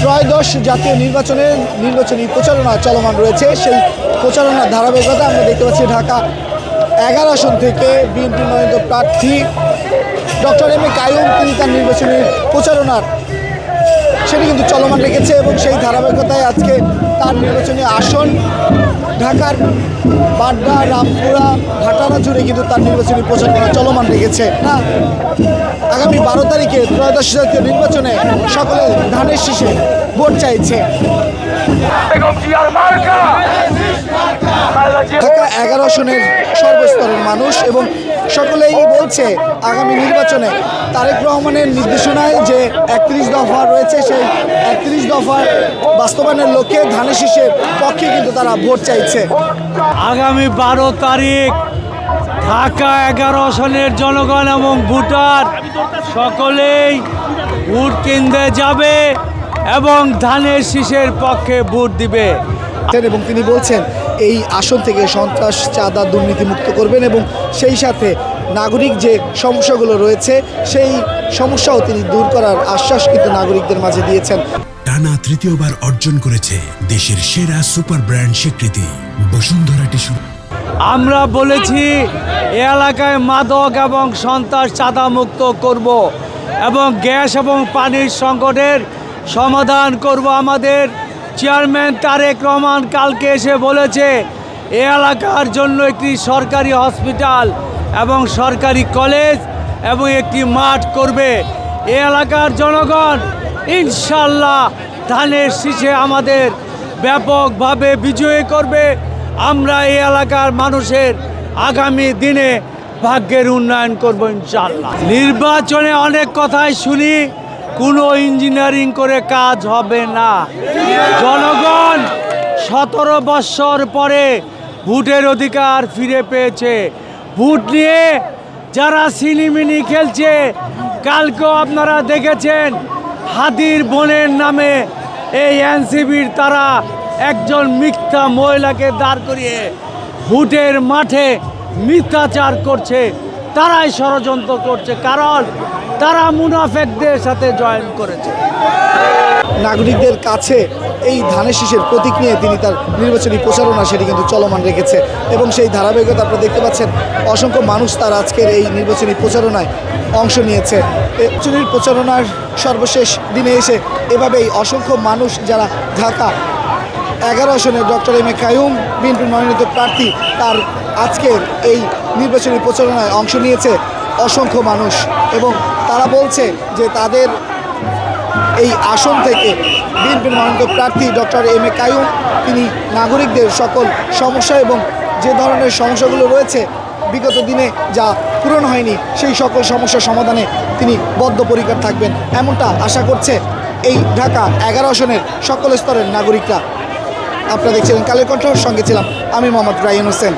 ত্রয়োদশ জাতীয় নির্বাচনের নির্বাচনী প্রচারণা চলমান রয়েছে। সেই প্রচারণার ধারাবাহিকতা আমরা দেখতে পাচ্ছি ঢাকা এগারো আসন থেকে বিএনপি মনোনীত প্রার্থী ডক্টর এম এ কায়ুম তিনি তার নির্বাচনী প্রচারণার কিন্তু চলমান রেখেছে এবং সেই ধারাবাহিকতায় আজকে তার নির্বাচনী আসন ঢাকার বাড্ডা, রামপুরা, ঘাটানা জুড়ে কিন্তু তার নির্বাচনী প্রচারণা চলমান রেখেছে না আগামী বারো তারিখে ত্রয়োদশ জাতীয় নির্বাচনে সকলে ধানের শীষে ভোট চাইছে। এগারো সর্বস্তরের মানুষ এবং সকলেই বলছে আগামী নির্বাচনে তারেক রহমানের নির্দেশনায় যে একত্রিশ দফা রয়েছে, সেই একত্রিশ দফার বাস্তবায়নের লক্ষ্যে ধানের শীষের পক্ষে কিন্তু তারা ভোট চাইছে। আগামী বারো তারিখ ঢাকা এগারো আসনের জনগণ এবং ভোটার সকলেই ভোট কেন্দ্রে যাবে এবং ধানের শীষের পক্ষে ভোট দিবে। এবং তিনি বলছেন এই আসন থেকে সন্ত্রাস চাঁদা দুর্নীতি মুক্ত করবেন এবং সেই সাথে নাগরিক যে সমস্যাগুলো রয়েছে সেই সমস্যাও তিনি দূর করার আশ্বাস কিন্তু নাগরিকদের মাঝে দিয়েছেন। টানা তৃতীয়বার অর্জন করেছে দেশের সেরা সুপার ব্র্যান্ড স্বীকৃতি বসুন্ধরা টিস্যু। আমরা বলেছি এ এলাকায় মাদক এবং সন্ত্রাস চাঁদা মুক্ত করব এবং গ্যাস এবং পানির সংকটের সমাধান করব আমাদের। চেয়ারম্যান তারেক রহমান কালকে এসে বলেছে, এ এলাকার জন্য একটি সরকারি হসপিটাল এবং সরকারি কলেজ এবং একটি মাঠ করবে। এ এলাকার জনগণ ইনশাল্লাহ ধানের শীষে আমাদের ব্যাপকভাবে বিজয়ী করবে। আমরা এই এলাকার মানুষের আগামী দিনে ভাগ্যের উন্নয়ন করব ইনশাল্লাহ। নির্বাচনে অনেক কথাই শুনি কোনো ইঞ্জিনিয়ারিং করে কাজ হবে না। জনগণ সতেরো বৎসর পরে ভোটের অধিকার ফিরে পেয়েছে। ভোট নিয়ে যারা সিনিমিনি খেলছে, কালকেও আপনারা দেখেছেন হাদির বোনের নামে এই এনসিবির তারা একজন মিথ্যা মহিলাকে দাঁড় করিয়ে ভোটের মাঠে মিথ্যাচার করছে, তারাই ষড়যন্ত্র করছে। কারণ তারা মুনাফেকদের সাথে জয়েন করেছে। নাগরিকদের কাছে এই ধানের শীষের প্রতীক নিয়ে তিনি তার নির্বাচনী প্রচারণা, সেটি কিন্তু চলমান রেখেছে। এবং সেই ধারাবাহিকতা আপনারা দেখতে পাচ্ছেন, অসংখ্য মানুষ তার আজকের এই নির্বাচনী প্রচারণায় অংশ নিয়েছে। নির্বাচনী প্রচারণার সর্বশেষ দিনে এসে এভাবেই অসংখ্য মানুষ, যারা ঢাকা এগারো আসনে ডক্টর এম এ কায়ুম বিএনপির মনোনীত প্রার্থী, তার আজকের এই নির্বাচনী প্রচারণায় অংশ নিয়েছে অসংখ্য মানুষ। এবং তারা বলছে যে তাদের এই আসন থেকে বিএনপির মনোনীত প্রার্থী ডক্টর এম এ কায়ুম তিনি নাগরিকদের সকল সমস্যা এবং যে ধরনের সমস্যাগুলো রয়েছে বিগত দিনে যা পূরণ হয়নি, সেই সকল সমস্যা সমাধানে তিনি বদ্ধপরিকর থাকবেন। এমনটা আশা করছে এই ঢাকা এগারো আসনের সকল স্তরের নাগরিকরা। আপনারা দেখছিলেন কালের কণ্ঠ, সঙ্গে ছিলাম আমি মোহাম্মদ রায়ন হোসেন।